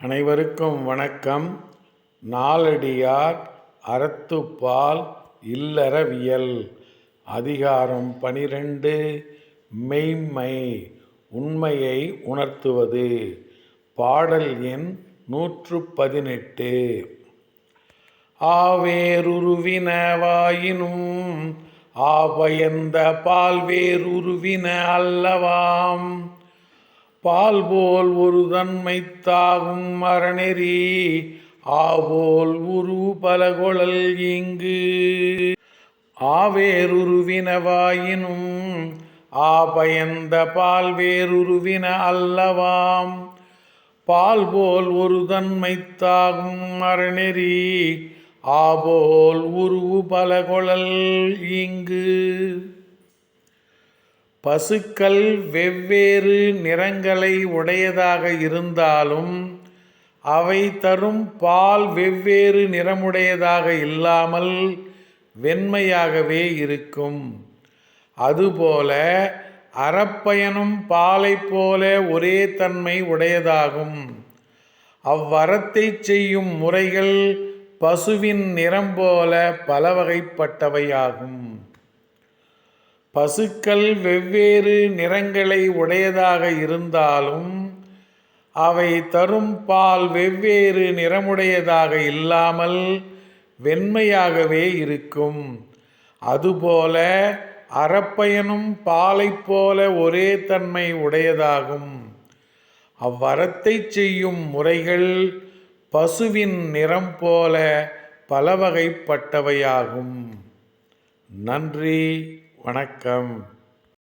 அனைவருக்கும் வணக்கம். நாலடியார் அறத்துப்பால் இல்லறவியல். அதிகாரம் பனிரெண்டு. மெய்மை உண்மையை உணர்த்துவது. பாடல் எண் நூற்று பதினெட்டு ஆவேருருவினவாயினும் ஆபயந்த பால்வேருருவின அல்லவாம். பால் போல் ஒரு தன்மை தாகும் மரநெறி ஆவோல் உரு பலகொழல் இங்கு. ஆவேருருவினவாயினும் ஆபயந்த பால் வேறுருவின அல்லவாம். பால் போல் ஒரு தன்மை தாகும் மரநெறி ஆபோல் உருவு பலகொழல் இங்கு. பசுக்கள் வெவ்வேறு நிறங்களை உடையதாக இருந்தாலும் அவை தரும் பால் வெவ்வேறு நிறமுடையதாக இல்லாமல் வெண்மையாகவே இருக்கும். அதுபோல அறப்பயனும் பாலைப் போல ஒரே தன்மை உடையதாகும். அவ்வரத்தை செய்யும் முறைகள் பசுவின் நிறம் போல பல வகைப்பட்டவையாகும் பசுக்கள் வெவ்வேறு நிறங்களை உடையதாக இருந்தாலும் அவை தரும் பால் வெவ்வேறு நிறமுடையதாக இல்லாமல் வெண்மையாகவே இருக்கும். அதுபோல அறப்பயனும் பாலைப் போல ஒரே தன்மை உடையதாகும். அவ்வரத்தை செய்யும் முறைகள் பசுவின் நிறம் போல பல வகைப்பட்டவையாகும் நன்றி. வணக்கம்.